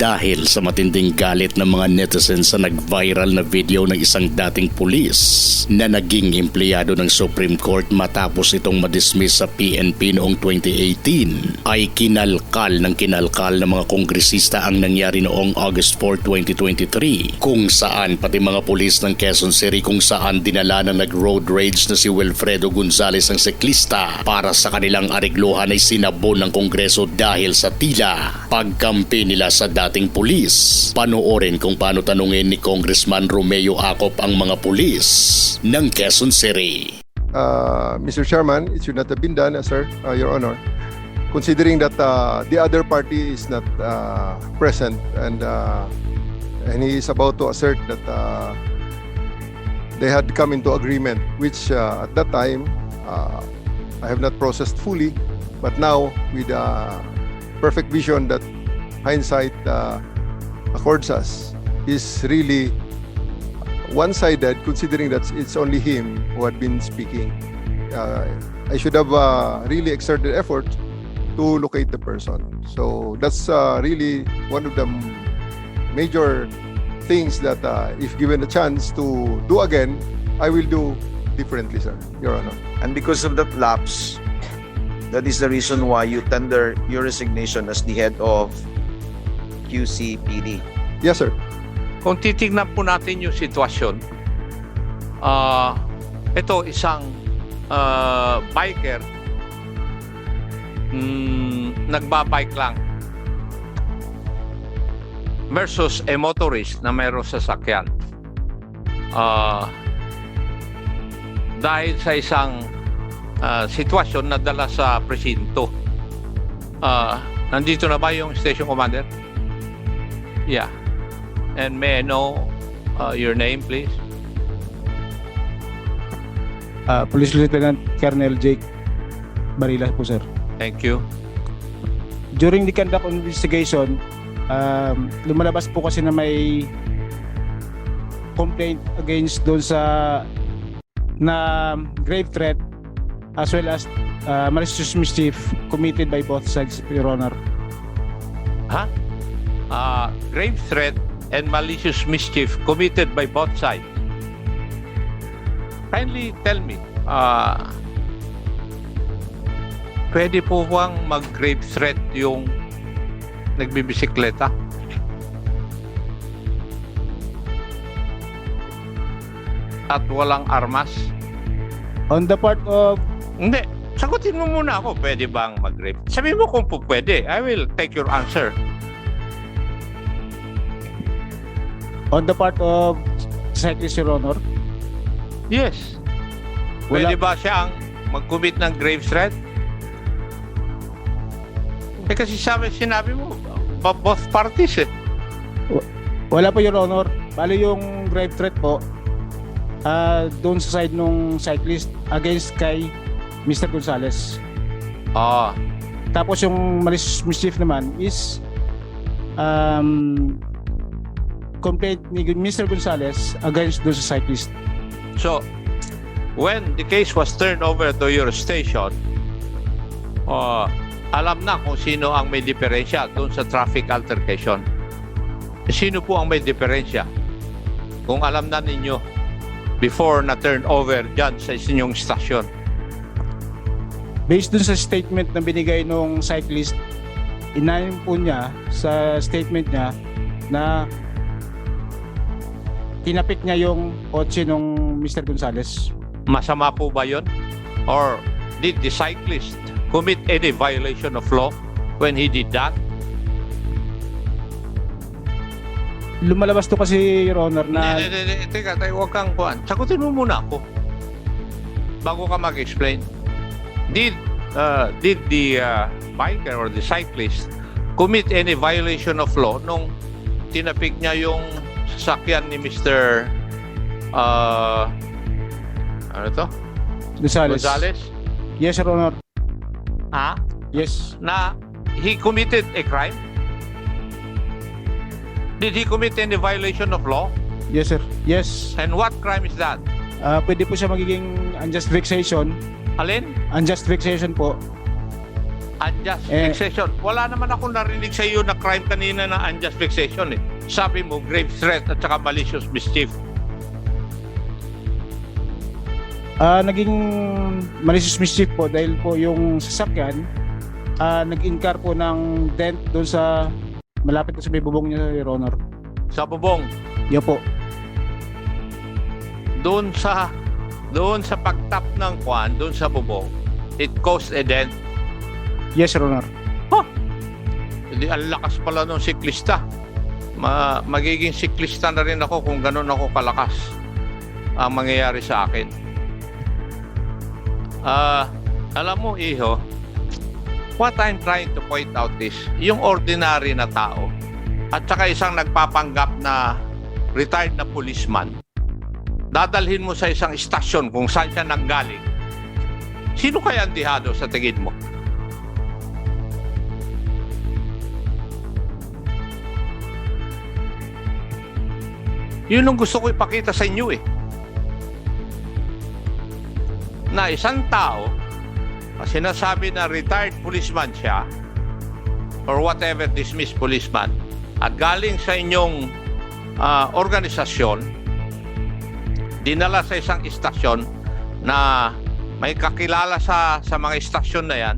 Dahil sa matinding galit ng mga netizens sa nag-viral na video ng isang dating pulis na naging empleyado ng Supreme Court matapos itong madismiss sa PNP noong 2018 ay kinalkal ng kinalkal ng mga kongresista ang nangyari noong August 4, 2023 kung saan pati mga pulis ng Quezon City kung saan dinala ng nag-road rage na si Wilfredo Gonzales ang siklista para sa kanilang arigluhan ay sinabon ng Kongreso dahil sa tila pagkampi nila sa dating pulis. Panoorin kung paano tanungin ni Congressman Romeo Acop ang mga pulis ng Quezon City. uh, Mr. Chairman, it should not have been done, uh, sir, uh, Your Honor, considering that uh, the other party is not uh, present and uh, and he is about to assert that uh, they had come into agreement, which uh, at that time uh, I have not processed fully, but now with uh, perfect vision that hindsight uh, accords us is really one-sided considering that it's only him who had been speaking. Uh, I should have uh, really exerted effort to locate the person. So that's uh, really one of the major things that uh, if given a chance to do again, I will do differently, sir, Your Honor. And because of that lapse, that is the reason why you tender your resignation as the head of QCPD. Yes, sir. Kung titignan po natin yung sitwasyon, ah ito isang ah, biker mm, nagbabike lang versus a motorist na mayroong sasakyan. Ah dahil sa isang ah, sitwasyon na dala sa presinto. Ah, nandito na ba yung station commander? Yeah. And may I know uh, your name, please? Ah, Police Lieutenant Colonel Jake Barilas po, sir. Thank you. During the conduct of investigation, um, lumalabas po kasi na may complaint against doon sa na grave threat as well as uh, malicious mischief committed by both sides, Your Honor. Uh, grave threat and malicious mischief committed by both sides. Kindly tell me, uh, pwede po bang mag-grave threat yung nagbibisikleta? At walang armas? On the part of Hindi. Sagutin mo muna ako, pwede bang mag-grave? Sabi mo kung pwede. I will take your answer. on the part of cyclist, Your Honor, Yes. Wala- Pwede ba siyang mag-commit ng grave threat? Eh kasi sabi, sinabi mo, ba- both parties eh. wala po, Your Honor. Bali yung grave threat po, ah doon sa side nung cyclist against kay Mr. Gonzales. Ah, Tapos yung malicious mischief naman is um, complaint ni Mr. Gonzales against doon sa cyclist. so, when the case was turned over to your station, ah, alam na kung sino ang may diferensya doon sa traffic altercation. Sino po ang may diferensya? Kung alam na ninyo before na turn over dyan sa inyong stasyon. Based dun sa statement na binigay nung cyclist, inayon po niya sa statement niya na tinapik niya yung kotse nung Mr. Gonzales. Masama po ba yun? Or did the cyclist commit any violation of law when he did that? Lumalabas to kasi, Your Honor, na Hindi, hindi, hindi. Teka, tayo, huwag kang kuhan. Sagutin mo muna ako. Bago ka mag-explain. Did, uh, did the uh, biker or the cyclist commit any violation of law nung tinapik niya yung sasakyan ni Mr. Uh, ano to? Gonzales. Gonzales? Yes, Your Honor. Ha? Yes. Na he committed a crime? Did he commit any violation of law? Yes, sir. Yes. And what crime is that? Ah, pwede po siya magiging unjust vexation. Alin? Unjust vexation po. Unjust Eh. vexation. Wala naman ako narinig sa iyo na crime kanina na unjust vexation eh. Sabi mo, grave threat at saka malicious mischief. Ah, naging malicious mischief po dahil po yung sasakyan ah, nag-incur po ng dent doon sa malapit po sa may bubong niya, Your Honor. Sa bubong, Yo po. doon sa doon sa pagtap ng kwan, doon sa bubong, it caused a dent. Yes, Your Honor. Hindi, ang lakas pala ng siklista. Ma magiging siklista na rin ako kung ganun ako kalakas ang mangyayari sa akin. Ah, alam mo, Iho, what I'm trying to point out is, yung ordinary na tao, at saka isang nagpapanggap na retired na policeman, dadalhin mo sa isang istasyon kung saan siya nanggaling. Sino kaya ang dihado sa tingin mo? Yun ang gusto ko ipakita sa inyo eh. Na isang tao, na sinasabi na retired policeman siya, or whatever dismissed policeman, at galing sa inyong ah, organisasyon, dinala sa isang istasyon na may kakilala sa sa mga istasyon na yan,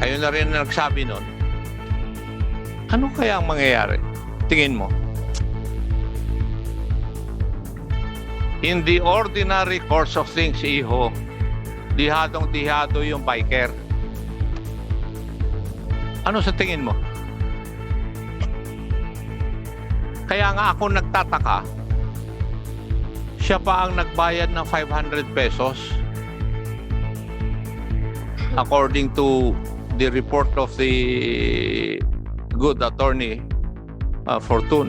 kayo na rin nagsabi nun, ano kaya ang mangyayari? Tingin mo? In the ordinary course of things, iho, dihadong-dihado yung biker. Ano sa tingin mo? Kaya nga ako nagtataka, siya pa ang nagbayad ng 500 pesos according to the report of the good attorney uh, Fortune.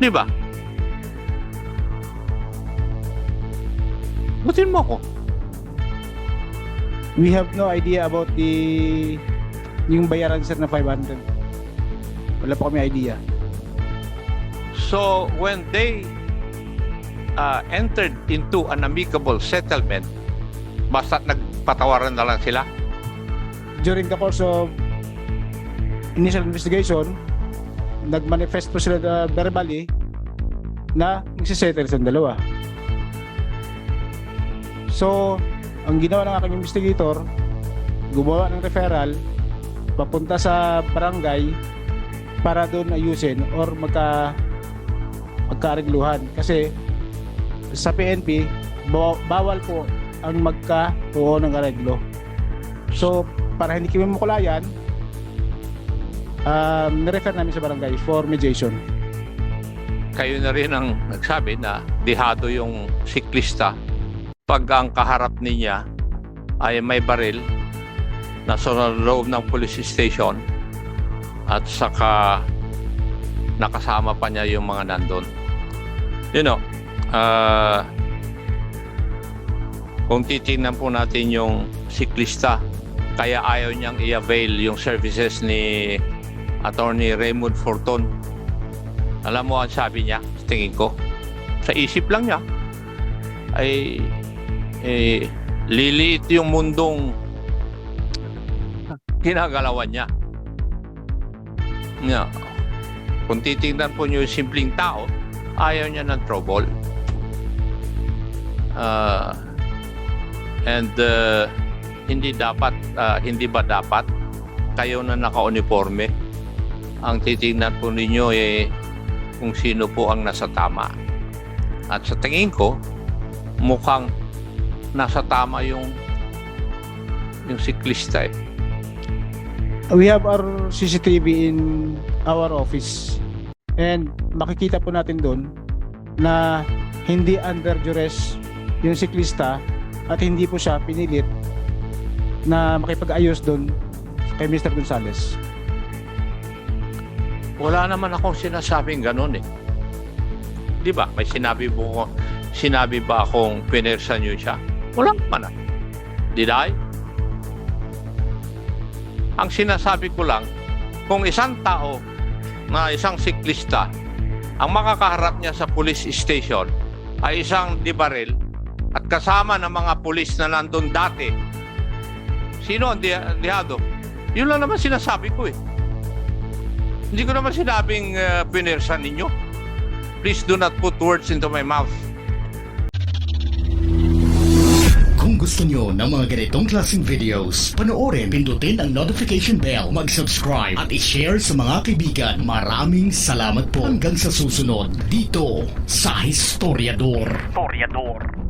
Di ba? Butin mo ako. We have no idea about the yung bayaran sir na 500. Wala pa kami idea. So when they uh, entered into an amicable settlement, basta nagpatawaran na lang sila. During the course of initial investigation, nag-manifest po sila uh, verbally na magsisettle sa dalawa. So, ang ginawa ng aking investigator, gumawa ng referral papunta sa barangay para doon ayusin or magka magkaarigluhan kasi sa PNP baw- bawal po ang magkabuo ng areglo. So, para hindi kami makulayan, um, nirefer namin sa barangay for mediation. Kayo na rin ang nagsabi na dihado yung siklista pag ang kaharap niya ay may baril na sa loob ng police station at saka nakasama pa niya yung mga nandun. You know, uh, kung titingnan po natin yung siklista, kaya ayaw niyang i-avail yung services ni Attorney Raymond Forton. Alam mo ang sabi niya, tingin ko, sa isip lang niya, ay eh, liliit yung mundong ginagalawan niya. Nga, kung titingnan po niyo yung simpleng tao, ayaw niya ng trouble. Ah, and uh, hindi dapat, ah, hindi ba dapat kayo na naka-uniforme ang titingnan po ninyo eh kung sino po ang nasa tama. At sa tingin ko, mukhang nasa tama yung yung siklista eh. We have our CCTV in our office and makikita po natin doon na hindi under duress yung siklista at hindi po siya pinilit na makipag-ayos doon kay Mr. Gonzales. Wala naman akong sinasabing ganun eh. 'Di ba? May sinabi mo sinabi ba akong pinersa niyo siya? Wala naman ah. Did I? Ang sinasabi ko lang, kung isang tao na isang siklista ang makakaharap niya sa police station ay isang dibaril at kasama ng mga pulis na nandun dati. Sino ang di- dihado? Yun lang naman sinasabi ko eh. Hindi ko naman sinabing uh, pinersan ninyo. Please do not put words into my mouth. Kung gusto nyo ng mga ganitong klaseng videos, panoorin, pindutin ang notification bell, mag-subscribe at i-share sa mga kaibigan. Maraming salamat po hanggang sa susunod dito sa Historiador. Historiador.